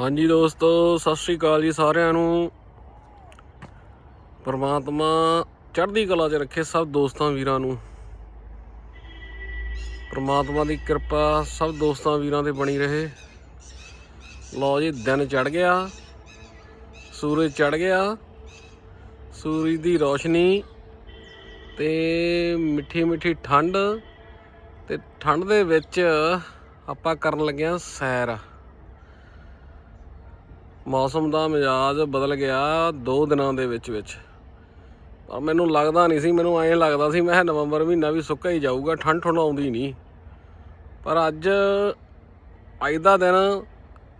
ਹਾਂਜੀ ਦੋਸਤੋ, ਸਤਿ ਸ੍ਰੀ ਅਕਾਲ ਜੀ ਸਾਰਿਆਂ ਨੂੰ। ਪਰਮਾਤਮਾ ਚੜ੍ਹਦੀ ਕਲਾ 'ਚ ਰੱਖੇ ਸਭ ਦੋਸਤਾਂ ਵੀਰਾਂ ਨੂੰ। ਪਰਮਾਤਮਾ ਦੀ ਕਿਰਪਾ ਸਭ ਦੋਸਤਾਂ ਵੀਰਾਂ ਤੇ ਬਣੀ ਰਹੇ। ਲਓ ਜੀ, ਦਿਨ ਚੜ ਗਿਆ। ਸੂਰਜ ਚੜ ਗਿਆ। ਸੂਰਜ ਦੀ ਰੋਸ਼ਨੀ ਤੇ ਮਿੱਠੀ ਮਿੱਠੀ ਠੰਡ ਤੇ ਠੰਡ ਦੇ ਵਿੱਚ ਆਪਾਂ ਕਰਨ ਲੱਗੇ ਹਾਂ ਸੈਰ। ਮੌਸਮ ਦਾ ਮਿਜਾਜ ਬਦਲ ਗਿਆ 2 ਦਿਨਾਂ ਦੇ ਵਿੱਚ ਵਿੱਚ। ਪਰ ਮੈਨੂੰ ਲੱਗਦਾ ਨਹੀਂ ਸੀ, ਮੈਨੂੰ ਐਂ ਲੱਗਦਾ ਸੀ, ਮੈਂ ਕਿਹਾ ਨਵੰਬਰ ਮਹੀਨਾ ਵੀ ਸੁੱਕਾ ਹੀ ਜਾਊਗਾ, ਠੰਡ ਠੰਡ ਆਉਂਦੀ ਨਹੀਂ। ਪਰ ਅੱਜ ਅੱਜ ਦਾ ਦਿਨ,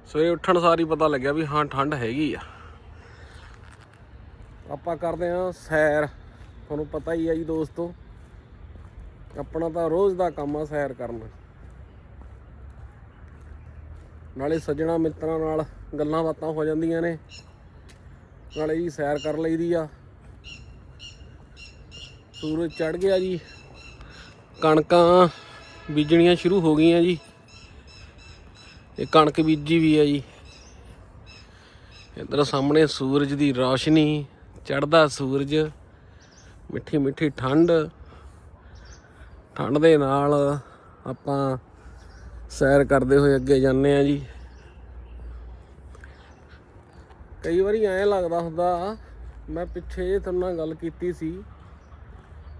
ਸਵੇਰੇ ਉੱਠਣ ਸਾਰ ਹੀ ਪਤਾ ਲੱਗਿਆ ਵੀ ਹਾਂ, ਠੰਡ ਹੈਗੀ ਆ। ਆਪਾਂ ਕਰਦੇ ਹਾਂ ਸੈਰ, ਤੁਹਾਨੂੰ ਪਤਾ ਹੀ ਆ ਜੀ ਦੋਸਤੋ। ਆਪਣਾ ਤਾਂ ਰੋਜ਼ ਦਾ ਕੰਮ ਆ ਸੈਰ ਕਰਨਾ। ਨਾਲੇ ਸੱਜਣਾ ਮਿੱਤਰਾਂ ਨਾਲ ਗੱਲਾਂ ਬਾਤਾਂ ਹੋ ਜਾਂਦੀਆਂ ਨੇ। ਨਾਲੇ ਜੀ ਸੈਰ ਕਰ ਲਈਦੀ ਆ। ਸੂਰਜ ਚੜ ਗਿਆ ਜੀ। ਕਣਕਾਂ ਬੀਜਣੀਆਂ ਸ਼ੁਰੂ ਹੋ ਗਈਆਂ ਜੀ। ਇਹ ਕਣਕ ਬੀਜੀ ਵੀ ਆ ਜੀ। ਇੱਧਰ ਸਾਹਮਣੇ ਸੂਰਜ ਦੀ ਰੌਸ਼ਨੀ ਚੜਦਾ ਸੂਰਜ। ਮਿੱਠੀ ਮਿੱਠੀ ਠੰਡ। ਠੰਡ ਦੇ ਨਾਲ ਆਪਾਂ ਸੈਰ ਕਰਦੇ ਹੋਏ ਅੱਗੇ ਜਾਂਦੇ ਆ ਜੀ। ਕਈ ਵਾਰੀ ਐਂ ਲੱਗਦਾ ਹੁੰਦਾ, ਮੈਂ ਪਿੱਛੇ ਜੇ ਤੁਹਾਡੇ ਨਾਲ ਗੱਲ ਕੀਤੀ ਸੀ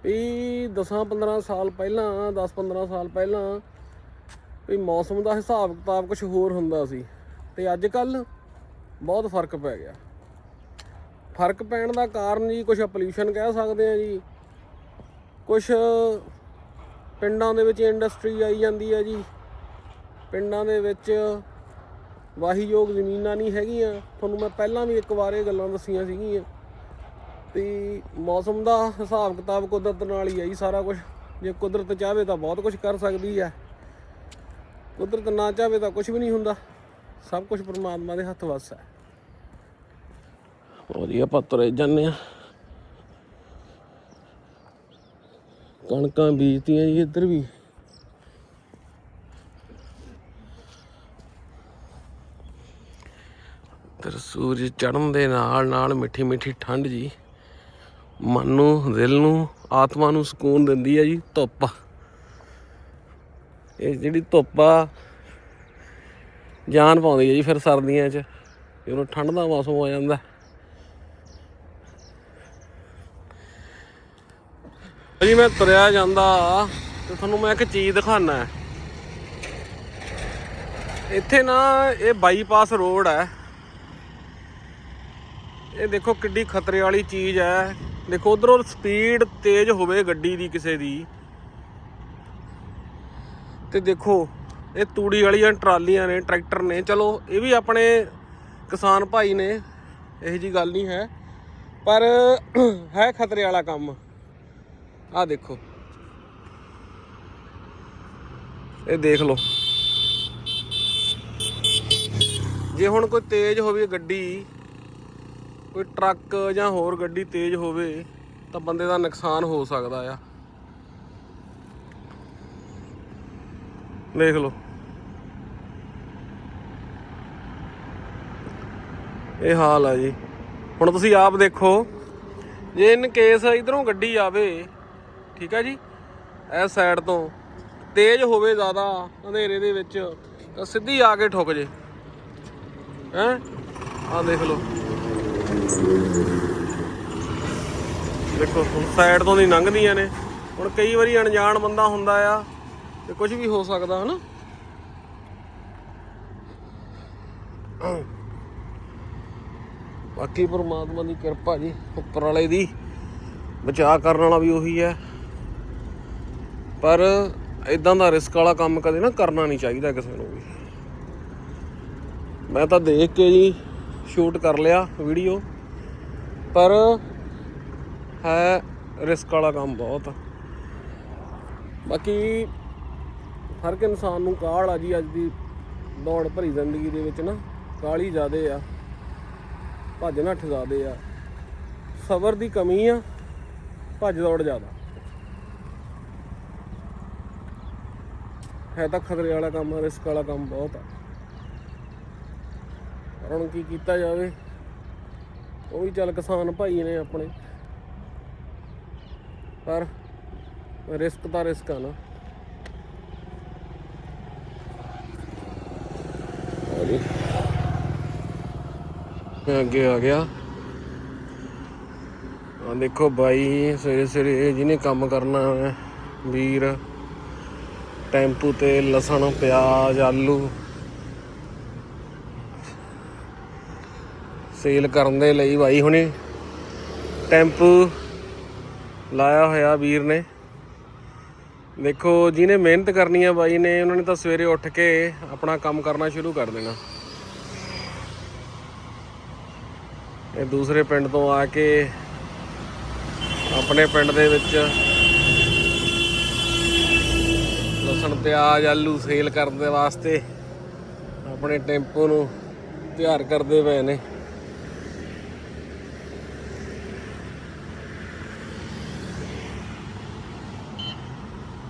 ਵੀ 10-15 ਸਾਲ ਪਹਿਲਾਂ 10-15 ਸਾਲ ਪਹਿਲਾਂ ਵੀ ਮੌਸਮ ਦਾ ਹਿਸਾਬ ਕਿਤਾਬ ਕੁਝ ਹੋਰ ਹੁੰਦਾ ਸੀ ਤੇ ਅੱਜ ਕੱਲ ਬਹੁਤ ਫ਼ਰਕ ਪੈ ਗਿਆ। ਫ਼ਰਕ ਪੈਣ ਦਾ ਕਾਰਨ ਜੀ ਕੁਝ ਪੋਲੂਸ਼ਨ ਕਹਿ ਸਕਦੇ ਆ ਜੀ ਕੁਝ ਪਿੰਡਾਂ ਦੇ ਵਿੱਚ ਇੰਡਸਟਰੀ ਆਈ ਜਾਂਦੀ ਹੈ ਜੀ, ਪਿੰਡਾਂ ਦੇ ਵਿੱਚ ਵਾਹੀਯੋਗ ਜ਼ਮੀਨਾਂ ਨਹੀਂ ਹੈਗੀਆਂ। ਤੁਹਾਨੂੰ ਮੈਂ ਪਹਿਲਾਂ ਵੀ ਇੱਕ ਵਾਰ ਇਹ ਗੱਲਾਂ ਦੱਸੀਆਂ ਸੀਗੀਆਂ। ਤੇ ਮੌਸਮ ਦਾ ਹਿਸਾਬ ਕਿਤਾਬ ਕੁਦਰਤ ਨਾਲ ਹੀ ਹੈ ਜੀ ਸਾਰਾ ਕੁਝ ਜੇ ਕੁਦਰਤ ਚਾਹਵੇ ਤਾਂ ਬਹੁਤ ਕੁਝ ਕਰ ਸਕਦੀ ਹੈ। ਕੁਦਰਤ ਨਾ ਚਾਹਵੇ ਤਾਂ ਕੁਝ ਵੀ ਨਹੀਂ ਹੁੰਦਾ। ਸਭ ਕੁਝ ਪਰਮਾਤਮਾ ਦੇ ਹੱਥ ਵੱਸ ਹੈ। ਵਧੀਆ ਆਪਾਂ ਤੁਰੇ ਜਾਂਦੇ ਆ ਕਣਕਾਂ ਬੀਜਤੀਆਂ ਜੀ ਇੱਧਰ ਵੀ ਤੇ ਸੂਰਜ ਚੜ੍ਹਨ ਦੇ ਨਾਲ ਨਾਲ ਮਿੱਠੀ ਮਿੱਠੀ ਠੰਡ ਜੀ। ਮਨ ਨੂੰ, ਦਿਲ ਨੂੰ, ਆਤਮਾ ਨੂੰ ਸਕੂਨ ਦਿੰਦੀ ਹੈ ਜੀ ਧੁੱਪ। ਇਹ ਜਿਹੜੀ ਧੁੱਪ ਆ, ਜਾਨ ਪਾਉਂਦੀ ਹੈ ਜੀ ਫਿਰ ਸਰਦੀਆਂ 'ਚ। ਜਦੋਂ ਠੰਡ ਦਾ ਮੌਸਮ ਆ ਜਾਂਦਾ। ਜੀ ਮੈਂ ਤੁਰਿਆ ਜਾਂਦਾ ਤੇ ਤੁਹਾਨੂੰ ਮੈਂ ਇੱਕ ਚੀਜ਼ ਦਿਖਾਣਾ ਇੱਥੇ ਨਾ ਇਹ ਬਾਈਪਾਸ ਰੋਡ ਹੈ ਇਹ ਦੇਖੋ ਕਿੱਡੀ ਖਤਰੇ ਵਾਲੀ ਚੀਜ਼ ਹੈ। ਦੇਖੋ ਉਧਰੋਂ ਸਪੀਡ ਤੇਜ਼ ਹੋਵੇ ਗੱਡੀ ਦੀ ਕਿਸੇ ਦੀ। ਤੇ ਦੇਖੋ, ਇਹ ਤੂੜੀ ਵਾਲੀਆਂ ਟਰਾਲੀਆਂ ਨੇ, ਟਰੈਕਟਰ ਨੇ। ਚਲੋ, ਇਹ ਵੀ ਆਪਣੇ ਕਿਸਾਨ ਭਾਈ ਨੇ, ਇਹੋ ਜੀ ਗੱਲ ਨਹੀਂ ਹੈ। ਪਰ ਹੈ ਖਤਰੇ ਵਾਲਾ ਕੰਮ। ਆਹ ਦੇਖੋ। ਇਹ ਦੇਖ ਲਓ। ਜੇ ਹੁਣ ਕੋਈ ਤੇਜ਼ ਹੋਵੇ ਗੱਡੀ ਕੋਈ ਟਰੱਕ ਜਾਂ ਹੋਰ ਗੱਡੀ ਤੇਜ਼ ਹੋਵੇ ਤਾਂ ਬੰਦੇ ਦਾ ਨੁਕਸਾਨ ਹੋ ਸਕਦਾ ਆ। ਦੇਖ ਲਓ। ਇਹ ਹਾਲ ਆ ਜੀ। ਹੁਣ ਤੁਸੀਂ ਆਪ ਦੇਖੋ, ਜੇ ਇਨ ਕੇਸ ਇਧਰੋਂ ਗੱਡੀ ਆਵੇ, ਠੀਕ ਆ ਜੀ, ਇਸ ਸਾਈਡ ਤੋਂ, ਤੇਜ਼ ਹੋਵੇ ਜ਼ਿਆਦਾ ਹਨੇਰੇ ਦੇ ਵਿੱਚ, ਤਾਂ ਸਿੱਧੀ ਆ ਕੇ ਠੁੱਕ ਜੇ। ਹੈ? ਆ ਦੇਖ ਲਓ। ਦੇਖੋ, ਹੁਣ ਸਾਈਡ ਤੋਂ ਦੀ ਲੰਘਦੀਆਂ ਨੇ। ਹੁਣ ਕਈ ਵਾਰੀ ਅਣਜਾਣ ਬੰਦਾ ਹੁੰਦਾ ਆ ਤੇ ਕੁਝ ਵੀ ਹੋ ਸਕਦਾ, ਹਨਾ? ਬਾਕੀ ਪਰਮਾਤਮਾ ਦੀ ਕਿਰਪਾ ਜੀ, ਉੱਪਰ ਵਾਲੇ ਦੀ। ਬਚਾਅ ਕਰਨ ਵਾਲਾ ਵੀ ਉਹੀ ਹੈ। ਪਰ ਇਦਾਂ ਦਾ ਰਿਸਕ ਵਾਲਾ ਕੰਮ ਕਦੇ ਨਾ ਕਰਨਾ ਨਹੀਂ ਚਾਹੀਦਾ ਕਿਸੇ ਨੂੰ ਵੀ। ਮੈਂ ਤਾਂ ਦੇਖ ਕੇ ਜੀ ਸ਼ੂਟ ਕਰ ਲਿਆ ਵੀਡੀਓ। ਪਰ ਹੈ ਰਿਸਕ ਵਾਲਾ ਕੰਮ ਬਹੁਤ ਬਾਕੀ ਹਰ ਇੱਕ ਇਨਸਾਨ ਨੂੰ ਕਾਹਲ ਆ ਜੀ ਅੱਜ ਦੀ ਦੌੜ ਭਰੀ ਜ਼ਿੰਦਗੀ ਦੇ ਵਿੱਚ ਨਾ, ਕਾਹਲੀ ਜ਼ਿਆਦੇ ਆ। ਭੱਜ ਨੱਠ ਜ਼ਿਆਦੇ ਆ। ਸਬਰ ਦੀ ਕਮੀ ਆ, ਭੱਜ ਦੌੜ ਜ਼ਿਆਦਾ। ਹੈ ਤਾਂ ਖਤਰੇ ਵਾਲਾ ਕੰਮ ਰਿਸਕ ਵਾਲਾ ਕੰਮ ਬਹੁਤ ਆ। ਹੁਣ ਕੀ ਕੀਤਾ ਜਾਵੇ? ਉਹ ਵੀ ਚੱਲ ਕਿਸਾਨ ਭਾਈ ਨੇ ਆਪਣੇ। ਪਰ ਰਿਸਕ ਤਾਂ ਰਿਸਕ ਆ ਨਾ। ਜੀ ਮੈਂ ਅੱਗੇ ਆ ਗਿਆ। ਆ ਦੇਖੋ ਬਾਈ, ਸਵੇਰੇ ਸਵੇਰੇ ਜਿਹਨੇ ਕੰਮ ਕਰਨਾ ਵੀਰ। ਟੈਂਪੂ ਤੇ ਲਸਣ, ਪਿਆਜ਼, ਆਲੂ। ਸੇਲ ਕਰਨ ਦੇ ਲਈ ਬਾਈ ਹੁਣੇ। ਟੈਂਪੂ ਲਾਇਆ ਹੋਇਆ ਵੀਰ ਨੇ। ਦੇਖੋ, ਜਿਹਨੇ ਮਿਹਨਤ ਕਰਨੀ ਆ ਬਾਈ ਨੇ, ਉਹਨਾਂ ਨੇ ਤਾਂ ਸਵੇਰੇ ਉੱਠ ਕੇ ਆਪਣਾ ਕੰਮ ਕਰਨਾ ਸ਼ੁਰੂ ਕਰ ਦੇਣਾ। ਇਹ ਦੂਸਰੇ ਪਿੰਡ ਤੋਂ ਆ ਕੇ ਆਪਣੇ ਪਿੰਡ ਦੇ ਵਿੱਚ ਲਸਣ, ਪਿਆਜ਼, ਆਲੂ ਸੇਲ ਕਰਨ ਦੇ ਵਾਸਤੇ ਆਪਣੇ ਟੈਂਪੋ ਨੂੰ ਤਿਆਰ ਕਰਦੇ ਪਏ ਨੇ।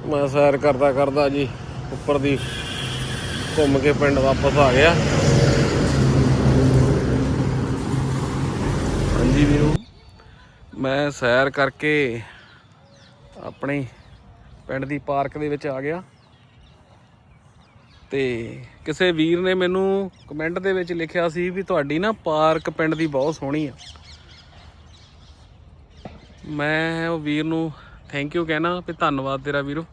ਮੈਂ ਸੈਰ ਕਰਦਾ ਕਰਦਾ ਜੀ ਉੱਪਰ ਦੀ ਘੁੰਮ ਕੇ ਪਿੰਡ ਵਾਪਸ ਆ ਗਿਆ। ਹਾਂਜੀ ਵੀਰੋ, ਮੈਂ ਸੈਰ ਕਰਕੇ ਆਪਣੇ ਪਿੰਡ ਦੀ ਪਾਰਕ ਦੇ ਵਿੱਚ ਆ ਗਿਆ। ਤੇ ਕਿਸੇ ਵੀਰ ਨੇ ਮੈਨੂੰ ਕਮੈਂਟ ਦੇ ਵਿੱਚ ਲਿਖਿਆ ਸੀ ਵੀ ਤੁਹਾਡੀ ਨਾ ਪਾਰਕ ਪਿੰਡ ਦੀ ਬਹੁਤ ਸੋਹਣੀ ਆ। ਮੈਂ ਉਹ ਵੀਰ ਨੂੰ ਥੈਂਕ ਯੂ ਕਹਿਣਾ ਵੀ ਧੰਨਵਾਦ ਤੇਰਾ ਵੀਰੋ।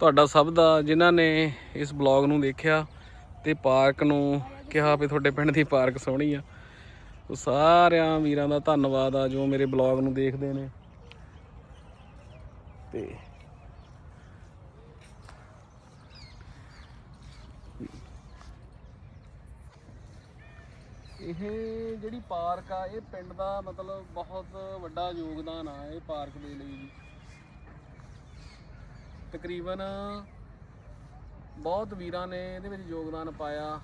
ਤੁਹਾਡਾ ਸਭ ਦਾ ਜਿਨ੍ਹਾਂ ਨੇ ਇਸ ਬਲੌਗ ਨੂੰ ਦੇਖਿਆ ਤੇ ਪਾਰਕ ਨੂੰ ਕਿਹਾ ਵੀ ਤੁਹਾਡੇ ਪਿੰਡ ਦੀ ਪਾਰਕ ਸੋਹਣੀ ਆ। ਉਹ ਸਾਰਿਆਂ ਵੀਰਾਂ ਦਾ ਧੰਨਵਾਦ ਆ ਜੋ ਮੇਰੇ ਬਲੌਗ ਨੂੰ ਦੇਖਦੇ ਨੇ। ਤੇ ਇਹ ਜਿਹੜੀ ਪਾਰਕ ਆ, ਇਹ ਪਿੰਡ ਦਾ ਮਤਲਬ ਬਹੁਤ ਵੱਡਾ ਯੋਗਦਾਨ ਆ ਇਹ ਪਾਰਕ ਦੇ ਲਈ। ਤਕਰੀਬਨ ਬਹੁਤ ਵੀਰਾਂ ਨੇ ਇਹਦੇ ਵਿੱਚ ਯੋਗਦਾਨ ਪਾਇਆ,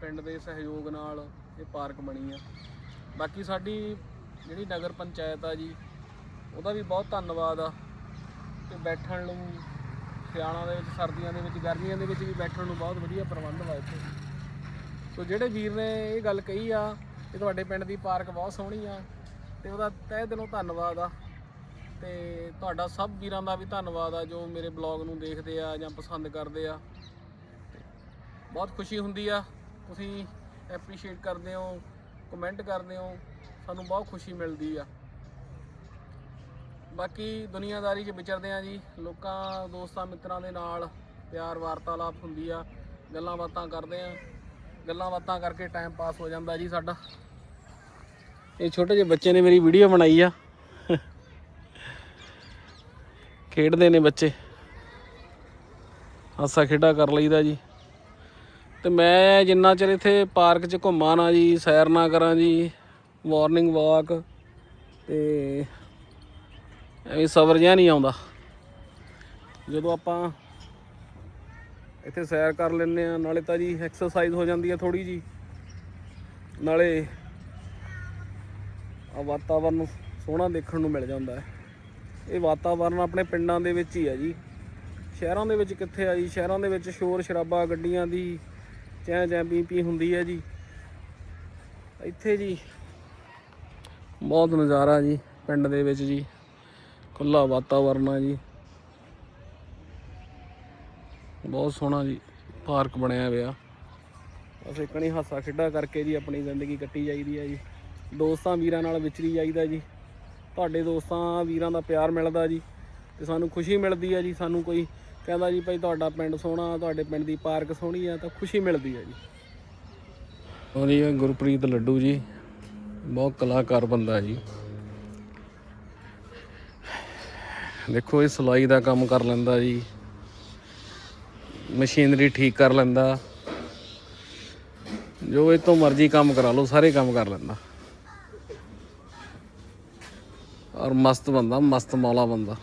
ਪਿੰਡ ਦੇ ਸਹਿਯੋਗ ਨਾਲ ਇਹ ਪਾਰਕ ਬਣੀ ਆ। ਬਾਕੀ ਸਾਡੀ ਜਿਹੜੀ ਨਗਰ ਪੰਚਾਇਤ ਆ ਜੀ, ਉਹਦਾ ਵੀ ਬਹੁਤ ਧੰਨਵਾਦ ਆ। ਕਿ ਬੈਠਣ ਨੂੰ, ਸਿਆਲਾਂ ਦੇ ਵਿੱਚ, ਸਰਦੀਆਂ ਦੇ ਵਿੱਚ, ਗਰਮੀਆਂ ਦੇ ਵਿੱਚ ਵੀ ਬੈਠਣ ਨੂੰ ਬਹੁਤ ਵਧੀਆ ਪ੍ਰਬੰਧ ਵਾ ਇੱਥੇ। ਸੋ ਜਿਹੜੇ ਵੀਰ ਨੇ ਇਹ ਗੱਲ ਕਹੀ ਆ ਕਿ ਤੁਹਾਡੇ ਪਿੰਡ ਦੀ ਪਾਰਕ ਬਹੁਤ ਸੋਹਣੀ ਆ, ਤੇ ਉਹਦਾ ਤਹਿ ਦਿਲੋਂ ਧੰਨਵਾਦ ਆ। ਤੇ ਤੁਹਾਡਾ ਸਭ ਵੀਰਾਂ ਦਾ ਵੀ ਧੰਨਵਾਦ ਆ ਜੋ ਮੇਰੇ ਬਲੌਗ ਨੂੰ ਦੇਖਦੇ ਆ ਜਾਂ ਪਸੰਦ ਕਰਦੇ ਆ। ਤੇ ਬਹੁਤ ਖੁਸ਼ੀ ਹੁੰਦੀ ਆ। ਤੁਸੀਂ ਐਪਰੀਸ਼ੀਏਟ ਕਰਦੇ ਹੋ ਕਮੈਂਟ ਕਰਦੇ ਹੋ, ਸਾਨੂੰ ਬਹੁਤ ਖੁਸ਼ੀ ਮਿਲਦੀ ਆ। ਬਾਕੀ ਦੁਨੀਆਦਾਰੀ 'ਚ ਵਿਚਰਦੇ ਆ ਜੀ। ਲੋਕਾਂ, ਦੋਸਤਾਂ, ਮਿੱਤਰਾਂ ਦੇ ਨਾਲ ਪਿਆਰ, ਵਾਰਤਾਲਾਪ ਹੁੰਦੀ ਆ। ਗੱਲਾਂ ਬਾਤਾਂ ਕਰਦੇ ਆ। ਗੱਲਾਂ ਬਾਤਾਂ ਕਰਕੇ ਟਾਈਮ ਪਾਸ ਹੋ ਜਾਂਦਾ ਜੀ ਸਾਡਾ। ਇਹ ਛੋਟੇ ਜਿਹੇ ਬੱਚੇ ਨੇ ਮੇਰੀ ਵੀਡੀਓ ਬਣਾਈ ਆ। ਖੇਡਦੇ ਨੇ ਬੱਚੇ। ਹਾਸਾ ਖੇਡਾ ਕਰ ਲਈਦਾ ਜੀ। ਤੇ ਮੈਂ ਜਿੰਨਾ ਚਿਰ ਇੱਥੇ ਪਾਰਕ 'ਚ ਘੁੰਮਾਂ ਨਾ ਜੀ, ਸੈਰ ਨਾ ਕਰਾਂ ਜੀ ਮਾਰਨਿੰਗ ਵਾਕ ਤੇ ਐਵੇਂ ਸਬਰ ਜਿਹਾ ਨਹੀਂ ਆਉਂਦਾ। ਜਦੋਂ ਆਪਾਂ ਇੱਥੇ ਸੈਰ ਕਰ ਲੈਂਦੇ ਆ ਨਾਲੇ ਤਾਂ ਜੀ ਐਕਸਰਸਾਈਜ਼ ਹੋ ਜਾਂਦੀ ਹੈ ਥੋੜੀ ਜੀ ਨਾਲੇ ਆ ਵਾਤਾਵਰਨ ਸੋਹਣਾ ਦੇਖਣ ਨੂੰ ਮਿਲ ਜਾਂਦਾ ਹੈ। ਇਹ ਵਾਤਾਵਰਨ ਆਪਣੇ ਪਿੰਡਾਂ ਦੇ ਵਿੱਚ ਹੀ ਹੈ ਜੀ। ਸ਼ਹਿਰਾਂ ਦੇ ਵਿੱਚ ਕਿੱਥੇ ਆ ਜੀ? ਸ਼ਹਿਰਾਂ ਦੇ ਵਿੱਚ ਸ਼ੋਰ ਸ਼ਰਾਬਾ ਗੱਡੀਆਂ ਦੀ ਚੈਂ ਚੈਂ ਪੀ ਪੀ ਹੁੰਦੀ ਹੈ ਜੀ। ਇੱਥੇ ਜੀ ਬਹੁਤ ਨਜ਼ਾਰਾ ਜੀ ਪਿੰਡ ਦੇ ਵਿੱਚ ਜੀ। ਖੁੱਲਾ ਵਾਤਾਵਰਨ ਆ ਜੀ। ਬਹੁਤ ਸੋਹਣਾ ਜੀ ਪਾਰਕ ਬਣਿਆ ਹੋਇਆ। ਬਸ ਇੱਕ ਨਹੀਂ ਹਾਸਾ ਖੇਡਾ ਕਰਕੇ ਜੀ ਆਪਣੀ ਜ਼ਿੰਦਗੀ ਕੱਟੀ ਜਾਈਦੀ ਹੈ ਜੀ। ਦੋਸਤਾਂ ਵੀਰਾਂ ਨਾਲ ਵਿਚਰੀ ਜਾਈਦਾ ਜੀ। ਤੁਹਾਡੇ ਦੋਸਤਾਂ, ਵੀਰਾਂ ਦਾ ਪਿਆਰ ਮਿਲਦਾ ਜੀ ਤੇ ਸਾਨੂੰ ਖੁਸ਼ੀ ਮਿਲਦੀ ਹੈ ਜੀ, ਸਾਨੂੰ ਕੋਈ ਕਹਿੰਦਾ ਜੀ ਭਾਈ ਤੁਹਾਡਾ ਪਿੰਡ ਸੋਹਣਾ, ਤੁਹਾਡੇ ਪਿੰਡ ਦੀ ਪਾਰਕ ਸੋਹਣੀ ਆ ਤਾਂ ਖੁਸ਼ੀ ਮਿਲਦੀ ਹੈ ਜੀ। ਉਹ ਇਹ ਗੁਰਪ੍ਰੀਤ ਲੱਡੂ ਜੀ, ਬਹੁਤ ਕਲਾਕਾਰ ਬੰਦਾ ਜੀ। ਦੇਖੋ, ਇਹ ਸਿਲਾਈ ਦਾ ਕੰਮ ਕਰ ਲੈਂਦਾ ਜੀ। ਮਸ਼ੀਨਰੀ ਠੀਕ ਕਰ ਲੈਂਦਾ। ਜੋ ਇਹ ਤੋਂ ਮਰਜ਼ੀ ਕੰਮ ਕਰਾ ਲਓ, ਸਾਰੇ ਕੰਮ ਕਰ ਲੈਂਦਾ। ਔਰ ਮਸਤ ਬੰਦਾ ਮਸਤ ਮੌਲਾ ਬੰਦਾ।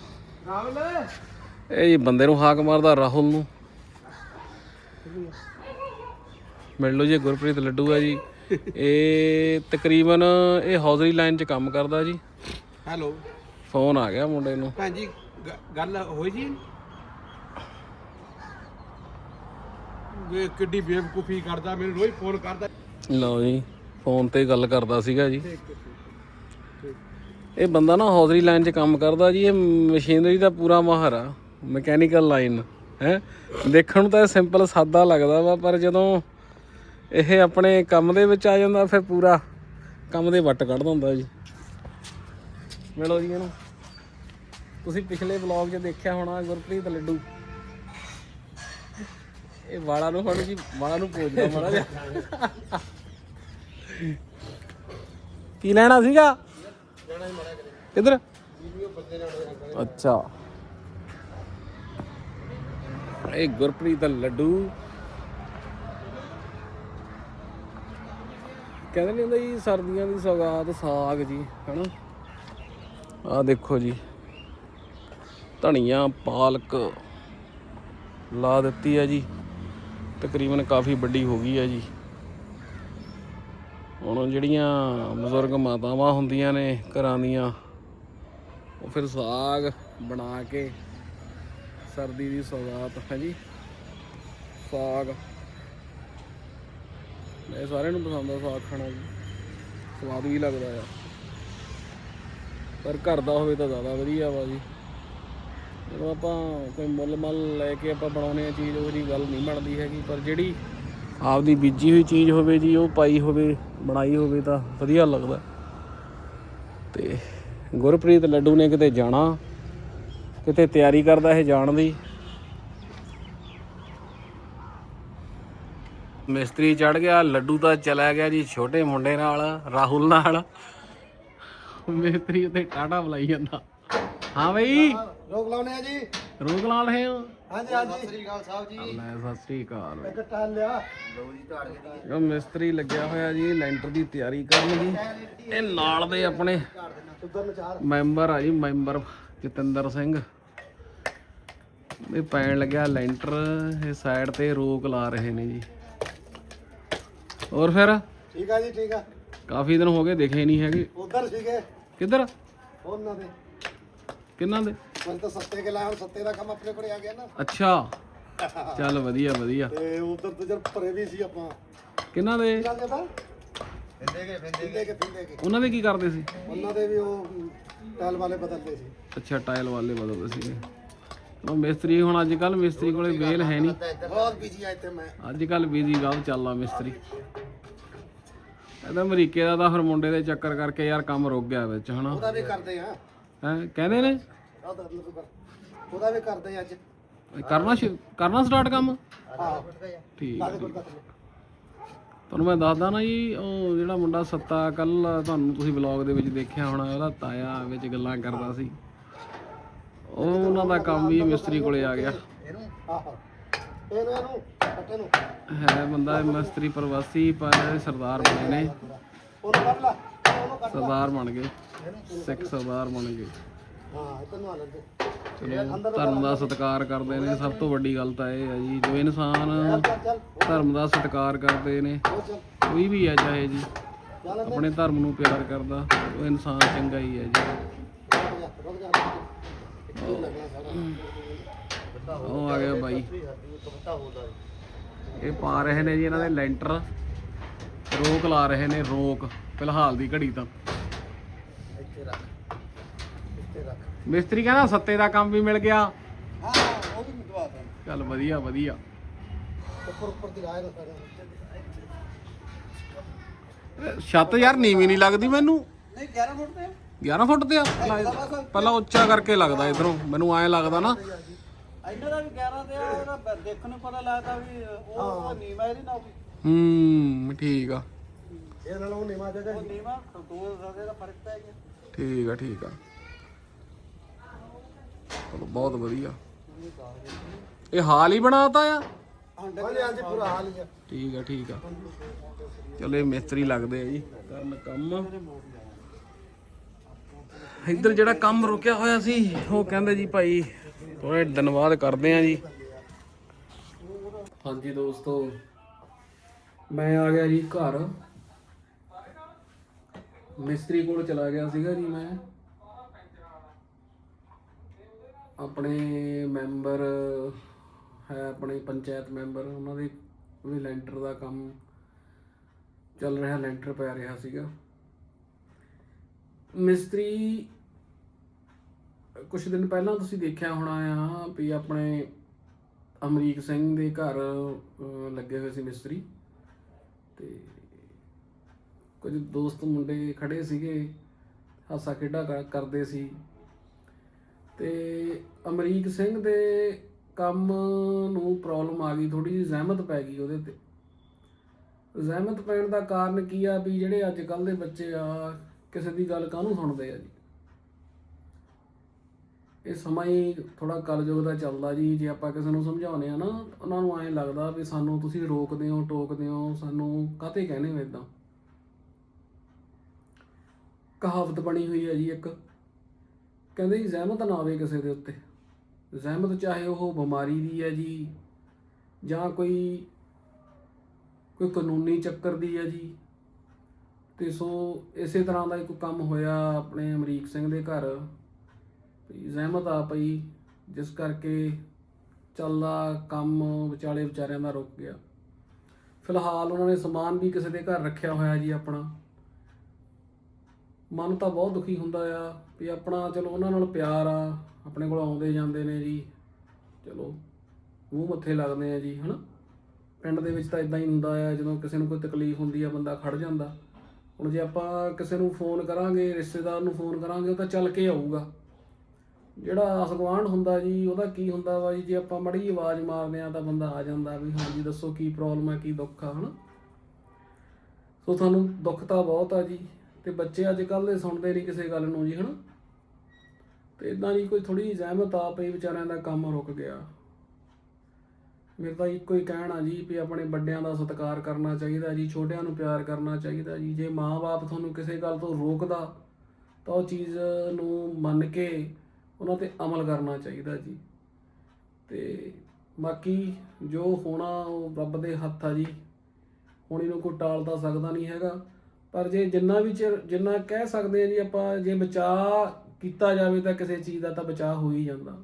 ਇਹ ਜੀ ਬੰਦੇ ਨੂੰ ਹਾਕ ਮਾਰਦਾ ਰਾਹੁਲ ਨੂੰ। ਮਿਲ ਲਓ ਜੀ ਇਹ ਗੁਰਪ੍ਰੀਤ ਲੱਡੂ ਆ ਜੀ। ਇਹ ਤਕਰੀਬਨ ਇਹ ਹੌਜ਼ਰੀ ਲਾਈਨ 'ਚ ਕੰਮ ਕਰਦਾ ਜੀ। ਹੈਲੋ। ਫੋਨ ਆ ਗਿਆ ਮੁੰਡੇ ਨੂੰ। ਭੈਣ ਜੀ ਗ- ਗੱਲ ਹੋਈ ਜੀ ਵੇ ਕਿੱਡੀ ਬੇਵਕੂਫੀ ਕਰਦਾ ਮੈਨੂੰ ਰੋਜ਼ ਫੋਨ ਕਰਦਾ। ਲਓ ਜੀ ਫੋਨ ਤੇ ਗੱਲ ਕਰਦਾ ਸੀਗਾ ਜੀ। ਇਹ ਬੰਦਾ ਨਾ ਹੌਜ਼ਰੀ ਲਾਈਨ 'ਚ ਕੰਮ ਕਰਦਾ ਜੀ, ਇਹ ਮਸ਼ੀਨਰੀ ਦਾ ਪੂਰਾ ਮਾਹਰ ਆ, ਮਕੈਨੀਕਲ ਲਾਈਨ, ਹੈ। ਦੇਖਣ ਨੂੰ ਤਾਂ ਇਹ ਸਿੰਪਲ ਸਾਦਾ ਲੱਗਦਾ ਵਾ, ਪਰ ਜਦੋਂ ਇਹ ਆਪਣੇ ਕੰਮ ਦੇ ਵਿੱਚ ਆ ਜਾਂਦਾ, ਫਿਰ ਪੂਰਾ ਕੰਮ ਦੇ ਵੱਟ ਕੱਢਦਾ ਹੁੰਦਾ ਜੀ। ਮਿਲੋ ਜੀ ਇਹਨੂੰ। ਤੁਸੀਂ ਪਿਛਲੇ ਵਲੌਗ 'ਚ ਦੇਖਿਆ ਹੋਣਾ ਗੁਰਪ੍ਰੀਤ ਲੱਡੂ। ਇਹ ਵਾਲਾ ਨੂੰ ਹੁਣ ਜੀ, ਵਾਲਾ ਨੂੰ ਪੋਜਦਾ ਮਾੜਾ ਜਿਹਾ। ਕੀ ਲੈਣਾ ਸੀਗਾ? ਕਿੱਧਰ ਅੱਛਾ। ਇਹ ਗੁਰਪ੍ਰੀਤ ਦਾ ਲੱਡੂ। ਕਹਿੰਦੇ ਨਹੀਂ ਹੁੰਦਾ ਜੀ, ਸਰਦੀਆਂ ਦੀ ਸੌਗਾਤ ਸਾਗ ਜੀ, ਹਨਾ? ਆ ਦੇਖੋ ਜੀ। ਧਨੀਆ, ਪਾਲਕ ਲਾ ਦਿੱਤੀ ਹੈ ਜੀ। ਤਕਰੀਬਨ ਕਾਫੀ ਵੱਡੀ ਹੋ ਗਈ ਹੈ ਜੀ। ਹੁਣ ਜਿਹੜੀਆਂ ਬਜ਼ੁਰਗ ਮਾਤਾਵਾਂ ਹੁੰਦੀਆਂ ਨੇ ਘਰਾਂ ਦੀਆਂ, ਉਹ ਫਿਰ ਸਾਗ ਬਣਾ ਕੇ ਸਰਦੀ ਦੀ ਸੌਗਾਤ ਹੈ ਜੀ ਸਾਗ। ਇਹ ਸਾਰਿਆਂ ਨੂੰ ਪਸੰਦ ਆ ਸਾਗ ਖਾਣਾ ਸਵਾਦ ਵੀ ਲੱਗਦਾ ਆ। ਪਰ ਘਰ ਦਾ ਹੋਵੇ ਤਾਂ ਜ਼ਿਆਦਾ ਵਧੀਆ ਵਾ ਜੀ। ਜਦੋਂ ਆਪਾਂ ਕੋਈ ਮੁੱਲ ਮੱਲ ਲੈ ਕੇ ਆਪਾਂ ਬਣਾਉਨੇ ਆ ਚੀਜ਼ ਉਹ ਜੀ ਗੱਲ ਨਹੀਂ ਬਣਦੀ ਹੈਗੀ। ਪਰ ਜਿਹੜੀ ਆਪਦੀ ਬੀਜੀ ਹੋਈ ਚੀਜ਼ ਹੋਵੇ ਜੀ, ਉਹ ਪਾਈ ਹੋਵੇ, ਬਣਾਈ ਹੋਵੇ ਤਾਂ ਵਧੀਆ ਲੱਗਦਾ। ਤੇ ਗੁਰਪ੍ਰੀਤ ਲੱਡੂ ਨੇ ਕਿਤੇ ਜਾਣਾ, ਕਿਤੇ ਤਿਆਰੀ ਕਰਦਾ ਇਹ ਜਾਣ ਦੀ। ਮਿਸਤਰੀ ਚੜ ਗਿਆ, ਲੱਡੂ ਤਾਂ ਚਲਾ ਗਿਆ ਜੀ ਛੋਟੇ ਮੁੰਡੇ ਨਾਲ, ਰਾਹੁਲ ਨਾਲ। ਮਿਸਤਰੀ ਉੱਤੇ ਟਾਟਾ ਬੁਲਾਈ ਜਾਂਦਾ। ਹਾਂ ਬਈ। ਰੋਕ ਲਾਉਣੇ ਆ ਜੀ। ਰੋਕ ਲਾ ਰਹੇ ਹੋ? ਹਾਂਜੀ ਹਾਂਜੀ। ਸਤਿ ਸ੍ਰੀ ਅਕਾਲ ਸਾਹਿਬ ਜੀ। ਲੈ ਸਤਿ ਸ੍ਰੀ ਅਕਾਲ। ਇੱਕ ਟਾਲ ਲਿਆ। ਲਓ ਜੀ ਢਾੜ ਕੇ ਜੋ ਮਿਸਤਰੀ ਲੱਗਿਆ ਹੋਇਆ ਜੀ ਲੈਂਟਰ ਦੀ ਤਿਆਰੀ ਕਰਨ ਜੀ। ਇਹ ਨਾਲ ਦੇ ਆਪਣੇ ਉਧਰ ਨੂੰ ਚਾਰ। ਮੈਂਬਰ ਆ ਜੀ ਮੈਂਬਰ ਜਤਿੰਦਰ ਸਿੰਘ। ਇਹ ਪੈਣ ਲੱਗਿਆ ਲੈਂਟਰ ਇਹ ਸਾਈਡ ਤੇ ਰੋਕ ਲਾ ਰਹੇ ਨੇ ਜੀ। ਹੋਰ ਫਿਰ? ਠੀਕ ਆ ਜੀ ਠੀਕ ਆ। ਕਾਫੀ ਦਿਨ ਹੋ ਗਏ ਦਿਖੇ ਨਹੀਂ ਹੈਗੇ। ਉਧਰ ਸੀਗੇ। ਕਿੱਧਰ? ਉਹਨਾਂ ਦੇ। ਕਿੰਨਾਂ ਦੇ? ਮੈਂ ਤਾਂ ਸੱਤੇ ਕੇ ਲਾਇਆ ਹੁਣ ਸੱਤੇ ਦਾ ਕੰਮ ਆਪਣੇ ਕੋਲੇ ਆ ਗਿਆ ਨਾ। ਅੱਛਾ। ਚੱਲ ਵਧੀਆ ਵਧੀਆ। ਤੇ ਉਧਰ ਤੇ ਜਦ ਭਰੇ ਵੀ ਸੀ ਆਪਾਂ। ਕਿੰਨਾਂ ਦੇ? ਕੀ ਲੱਗਦਾ ਤਾਂ ਫਿੰਦੇ ਕੇ। ਫਿੰਦੇ ਕੇ ਫਿੰਦੇ ਕੇ। ਉਹਨਾਂ ਦੇ ਕੀ ਕਰਦੇ ਸੀ? ਉਹਨਾਂ ਦੇ ਵੀ ਉਹ ਟਾਲ ਵਾਲੇ ਬਦਲਦੇ ਸੀ। ਅੱਛਾ ਟਾਇਲ ਵਾਲੇ ਬਦਲਦੇ ਸੀ। ਉਹ ਮਿਸਤਰੀ ਹੁਣ ਅੱਜ ਕੱਲ ਮਿਸਤਰੀ ਕੋਲੇ ਵੇਲ ਹੈ ਨਹੀਂ। ਬਹੁਤ ਬਿਜ਼ੀ ਆ ਇੱਥੇ ਮੈਂ। ਅੱਜ ਕੱਲ ਬਿਜ਼ੀ ਗਾਲ ਚੱਲਦਾ ਮਿਸਤਰੀ। ਇਹਦਾ ਅਮਰੀਕੇ ਦਾ ਤਾਂ ਫਿਰ ਮੁੰਡੇ ਦੇ ਚੱਕਰ ਕਰਕੇ ਯਾਰ ਕੰਮ ਰੁਕ ਗਿਆ ਵਿੱਚ ਹਨਾ? ਉਹਦਾ ਵੀ ਕਰਦੇ ਆ। ਹੈ ਕਹਿੰਦੇ ਨੇ? ਆਹ ਤਾਂ ਮਤਲਬ ਕਰ। ਉਹਦਾ ਵੀ ਕਰਦੇ ਆ ਅੱਜ। ਕਰਨਾ ਸ਼ੁ- ਕਰਨਾ ਸਟਾਰਟ ਕੰਮ? ਹਾਂ। ਠੀਕ ਹੈ ਠੀਕ ਹੈ। ਤੁਹਾਨੂੰ ਮੈਂ ਦੱਸਦਾ ਨਾ ਜੀ ਉਹ ਜਿਹੜਾ ਮੁੰਡਾ ਸੱਤਾ ਕੱਲ ਤੁਹਾਨੂੰ ਤੁਸੀਂ ਵਲੌਗ ਦੇ ਵਿੱਚ ਦੇਖਿਆ ਹੋਣਾ ਉਹਦਾ ਤਾਇਆ ਵਿੱਚ ਗੱਲਾਂ ਕਰਦਾ ਸੀ। ਉਹ ਉਹਨਾਂ ਦਾ ਕੰਮ ਵੀ ਮਿਸਤਰੀ ਕੋਲੇ ਆ ਗਿਆ। ਇਹਨੂੰ? ਆਹੋ। ਇਹਨੂੰ ਇਹਨੂੰ ਕੱਟੇ ਨੂੰ। ਹੈ ਬੰਦਾ ਮਿਸਤਰੀ ਪ੍ਰਵਾਸੀ ਪਰ ਸਰਦਾਰ ਬਣੇ ਨੇ। ਉਹਨੂੰ ਕੱਢ ਲਾ। ਉਹਨੂੰ ਕੱਢ ਸਰਦਾਰ ਬਣ ਗਏ। ਸਿੱਖ ਸਰਦਾਰ ਬਣ ਗਏ। ਹਾਂ ਇੱਧਰ ਨੂੰ ਆ ਲੈਂਦੇ ਚਲੋ ਧਰਮ ਦਾ ਸਤਿਕਾਰ ਕਰਦੇ ਨੇ ਸਭ ਤੋਂ ਵੱਡੀ ਗੱਲ ਤਾਂ ਇਹ ਹੈ ਜੀ ਜੋ ਇਨਸਾਨ ਧਰਮ ਦਾ ਸਤਿਕਾਰ ਕਰਦੇ ਨੇ ਕੋਈ ਵੀ ਹੈ ਚਾਹੇ ਜੀ ਆਪਣੇ ਧਰਮ ਨੂੰ ਪਿਆਰ ਕਰਦਾ ਉਹ ਇਨਸਾਨ ਚੰਗਾ ਹੀ ਹੈ ਜੀ ਉਹ ਆ ਗਿਆ ਬਾਈ। ਇਹ ਪਾ ਰਹੇ ਨੇ ਜੀ ਇਹਨਾਂ ਦੇ ਲੈਂਟਰ। ਰੋਕ ਲਾ ਰਹੇ ਨੇ ਰੋਕ। ਫਿਲਹਾਲ ਦੀ ਘੜੀ ਤਾਂ। ਇੱਥੇ ਰੱਖ। ਮਿਸਤਰੀ ਕਹਿੰਦਾ ਸੱਤੇ ਦਾ ਕੰਮ ਵੀ ਮਿਲ ਗਿਆ। ਹਾਂ ਉਹ ਵੀ ਮਿਟਵਾ ਦੇ ਚੱਲ ਵਧੀਆ ਵਧੀਆ। ਉੱਪਰ ਉੱਪਰ ਦੀ ਛੱਤ ਯਾਰ ਨੀਵੀਂ ਨਹੀਂ ਲੱਗਦੀ ਮੈਨੂੰ। ਨਹੀਂ 11 ਫੁੱਟ ਤੇ 11 ਫੁੱਟ ਤੇ ਆ? ਪਹਿਲਾਂ ਉੱਚਾ ਕਰਕੇ ਲੱਗਦਾ ਇਧਰੋਂ। ਮੈਨੂੰ ਐਂ ਲੱਗਦਾ ਨਾ। ਇਹਨਾਂ ਦਾ ਵੀ 11 ਤੇ ਆ ਇਹਦਾ ਦੇਖਣ ਨੂੰ ਪਤਾ ਲੱਗਦਾ ਵੀ ਉਹ ਨੀਵਾ ਇਹਦੀ ਨਾ ਹੂੰ ਠੀਕ ਆ। ਇਹ ਨਾਲ ਉਹ ਨਿਮਾ ਜਗ੍ਹਾ ਉਹ ਨੀਵਾ ਦੋ ਸਾਡੇ ਦਾ ਫ਼ਰਕ ਪੈ ਗਿਆ। ਠੀਕ ਆ ਠੀਕ ਆ। ਚਲੋ, ਬਹੁਤ ਵਧੀਆ। ਇਹ ਹਾਲ ਹੀ ਬਣਾਤਾ ਆ? ਹਾਂਜੀ ਹਾਂਜੀ ਪੂਰਾ ਹਾਲ ਹੀ ਆ ਠੀਕ ਆ ਠੀਕ ਆ। ਚਲੋ, ਇਹ ਮਿਸਤਰੀ ਲੱਗਦੇ ਆ ਜੀ, ਕਰਨ ਕੰਮ। ਇੱਧਰ ਜਿਹੜਾ ਕੰਮ ਰੁਕਿਆ ਹੋਇਆ ਸੀ, ਉਹ ਕਹਿੰਦੇ ਜੀ ਭਾਈ ਥੋੜੇ ਦਿਨ ਬਾਅਦ ਕਰਦੇ ਆ ਜੀ। ਹਾਂਜੀ ਦੋਸਤੋ, ਮੈਂ ਆ ਗਿਆ ਜੀ ਘਰ। ਮਿਸਤਰੀ ਕੋਲ ਚਲਾ ਗਿਆ ਸੀਗਾ ਜੀ ਮੈਂ। ਆਪਣੇ ਮੈਂਬਰ ਹੈ, ਆਪਣੇ ਪੰਚਾਇਤ ਮੈਂਬਰ, ਉਹਨਾਂ ਦੇ ਵੀ ਲੈਂਟਰ ਦਾ ਕੰਮ ਚੱਲ ਰਿਹਾ, ਲੈਂਟਰ ਪੈ ਰਿਹਾ ਸੀਗਾ। ਮਿਸਤਰੀ ਕੁਝ ਦਿਨ ਪਹਿਲਾਂ ਤੁਸੀਂ ਦੇਖਿਆ ਹੋਣਾ ਆ ਵੀ ਆਪਣੇ ਅਮਰੀਕ ਸਿੰਘ ਦੇ ਘਰ ਲੱਗੇ ਹੋਏ ਸੀ ਮਿਸਤਰੀ। ਤੇ ਕੁਝ ਦੋਸਤ ਮੁੰਡੇ ਖੜੇ ਸੀਗੇ, ਹਾਸਾ ਖੇਡਾ ਕਰ- ਕਰਦੇ ਸੀ। ਤੇ ਅਮਰੀਕ ਸਿੰਘ ਦੇ ਕੰਮ ਨੂੰ ਪ੍ਰੋਬਲਮ ਆ ਗਈ ਥੋੜੀ ਜਿਹੀ ਜ਼ਹਿਮਤ ਪੈ ਗਈ ਉਹਦੇ ਤੇ। ਜ਼ਹਿਮਤ ਪੈਣ ਦਾ ਕਾਰਨ ਕੀ ਆ ਵੀ ਜਿਹੜੇ ਅੱਜ ਕੱਲ ਦੇ ਬੱਚੇ ਆ, ਕਿਸੇ ਦੀ ਗੱਲ ਕਾਹਨੂੰ ਸੁਣਦੇ ਆ ਜੀ? ਇਹ ਸਮਾਂ ਹੀ ਥੋੜਾ ਕਲਯੁਗ ਦਾ ਚੱਲਦਾ ਜੀ, ਜੇ ਆਪਾਂ ਕਿਸੇ ਨੂੰ ਸਮਝਾਉਂਦੇ ਆ ਨਾ, ਉਹਨਾਂ ਨੂੰ ਐਂ ਲੱਗਦਾ ਵੀ ਸਾਨੂੰ ਤੁਸੀਂ ਰੋਕਦੇ ਹੋ, ਟੋਕਦੇ ਹੋ, ਸਾਨੂੰ ਕਾਹਤੇ ਕਹਿੰਦੇ ਹੋ ਇਦਾਂ ਕਹਾਵਤ ਬਣੀ ਹੋਈ ਹੈ ਜੀ ਇੱਕ। ਕਹਿੰਦੇ ਜੀ ਜ਼ਹਿਮਤ ਨਾ ਆਵੇ ਕਿਸੇ ਦੇ ਉੱਤੇ। ਜ਼ਹਿਮਤ ਚਾਹੇ ਉਹ ਬਿਮਾਰੀ ਦੀ ਹੈ ਜੀ ਜਾਂ ਕੋਈ ਕੋਈ ਕਾਨੂੰਨੀ ਚੱਕਰ ਦੀ ਹੈ ਜੀ। ਤੇ ਸੋ ਇਸੇ ਤਰ੍ਹਾਂ ਦਾ ਇੱਕ ਕੰਮ ਹੋਇਆ ਆਪਣੇ ਅਮਰੀਕ ਸਿੰਘ ਦੇ ਘਰ। ਵੀ ਜ਼ਹਿਮਤ ਆ ਪਈ, ਜਿਸ ਕਰਕੇ ਚੱਲਦਾ ਕੰਮ ਵਿਚਾਲੇ ਵਿਚਾਰਿਆਂ ਦਾ ਰੁਕ ਗਿਆ। ਫਿਲਹਾਲ ਉਹਨਾਂ ਨੇ ਸਮਾਨ ਵੀ ਕਿਸੇ ਦੇ ਘਰ ਰੱਖਿਆ ਹੋਇਆ ਜੀ ਆਪਣਾ। ਮਨ ਤਾਂ ਬਹੁਤ ਦੁਖੀ ਹੁੰਦਾ ਆ ਵੀ ਆਪਣਾ ਚਲੋ ਉਹਨਾਂ ਨਾਲ ਪਿਆਰ ਆ, ਆਪਣੇ ਕੋਲ ਆਉਂਦੇ ਜਾਂਦੇ ਨੇ ਜੀ। ਚਲੋ, ਮੂੰਹ ਮੱਥੇ ਲੱਗਦੇ ਆ ਜੀ, ਹਨਾ? ਪਿੰਡ ਦੇ ਵਿੱਚ ਤਾਂ ਇਦਾਂ ਹੀ ਹੁੰਦਾ ਆ, ਜਦੋਂ ਕਿਸੇ ਨੂੰ ਕੋਈ ਤਕਲੀਫ ਹੁੰਦੀ ਆ, ਬੰਦਾ ਖੜ ਜਾਂਦਾ। ਹੁਣ ਜੇ ਆਪਾਂ ਕਿਸੇ ਨੂੰ ਫੋਨ ਕਰਾਂਗੇ, ਰਿਸ਼ਤੇਦਾਰ ਨੂੰ ਫੋਨ ਕਰਾਂਗੇ, ਉਹ ਤਾਂ ਚੱਲ ਕੇ ਆਊਗਾ। ਜਿਹੜਾ ਅਸਗਵਾਂਢ ਹੁੰਦਾ ਜੀ, ਉਹਦਾ ਕੀ ਹੁੰਦਾ ਵਾ ਜੀ, ਜੇ ਆਪਾਂ ਮੜੀ ਆਵਾਜ਼ ਮਾਰਦੇ ਆ, ਤਾਂ ਬੰਦਾ ਆ ਜਾਂਦਾ ਵੀ ਹਾਂਜੀ ਦੱਸੋ ਕੀ ਪ੍ਰੋਬਲਮ ਆ, ਕੀ ਦੁੱਖ ਆ, ਹਨਾ? ਸੋ ਤੁਹਾਨੂੰ ਦੁੱਖ ਤਾਂ ਬਹੁਤ ਆ ਜੀ। ਤੇ ਬੱਚੇ ਅੱਜ ਕੱਲ੍ਹ ਦੇ ਸੁਣਦੇ ਨਹੀਂ ਕਿਸੇ ਗੱਲ ਨੂੰ ਜੀ, ਹਨਾ? ਤੇ ਇਦਾਂ ਦੀ ਕੋਈ ਥੋੜੀ ਜ਼ਹਿਮਤ ਆ ਪਈ ਵਿਚਾਰਿਆਂ ਦਾ ਕੰਮ ਰੁਕ ਗਿਆ। ਮੇਰਾ ਤਾਂ ਇੱਕੋ ਹੀ ਕਹਿਣਾ ਜੀ ਵੀ ਆਪਣੇ ਵੱਡਿਆਂ ਦਾ ਸਤਿਕਾਰ ਕਰਨਾ ਚਾਹੀਦਾ ਜੀ, ਛੋਟਿਆਂ ਨੂੰ ਪਿਆਰ ਕਰਨਾ ਚਾਹੀਦਾ ਜੀ। ਜੇ ਮਾਂ-ਬਾਪ ਤੁਹਾਨੂੰ ਕਿਸੇ ਗੱਲ ਤੋਂ ਰੋਕਦਾ, ਤਾਂ ਉਹ ਚੀਜ਼ ਨੂੰ ਮੰਨ ਕੇ ਉਹਨਾਂ ਤੇ ਅਮਲ ਕਰਨਾ ਚਾਹੀਦਾ ਜੀ। ਤੇ ਬਾਕੀ ਜੋ ਹੋਣਾ ਉਹ ਰੱਬ ਦੇ ਹੱਥ ਆ ਜੀ। ਹੁਣ ਇਹਨੂੰ ਕੋਈ ਟਾਲ ਤਾਂ ਸਕਦਾ ਨਹੀਂ ਹੈਗਾ। ਪਰ ਜੇ ਜਿੰਨਾ ਵੀ ਚਿਰ, ਜਿੰਨਾ ਕਹਿ ਸਕਦੇ ਆ ਜੀ ਆਪਾਂ, ਜੇ ਬਚਾਅ ਕੀਤਾ ਜਾਵੇ ਤਾਂ ਕਿਸੇ ਚੀਜ਼ ਦਾ ਤਾਂ ਬਚਾਅ ਹੋ ਹੀ ਜਾਂਦਾ।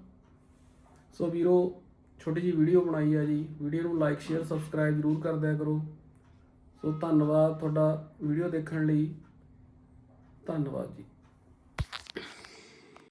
ਸੋ ਵੀਰੋ, ਛੋਟੀ ਜੀ ਵੀਡੀਓ ਬਣਾਈ ਆ ਜੀ। ਵੀਡੀਓ ਨੂੰ ਲਾਈਕ ਸ਼ੇਅਰ ਸਬਸਕ੍ਰਾਈਬ ਜ਼ਰੂਰ ਕਰ ਦਿਆ ਕਰੋ। ਸੋ ਧੰਨਵਾਦ ਤੁਹਾਡਾ ਵੀਡੀਓ ਦੇਖਣ ਲਈ। ਧੰਨਵਾਦ ਜੀ।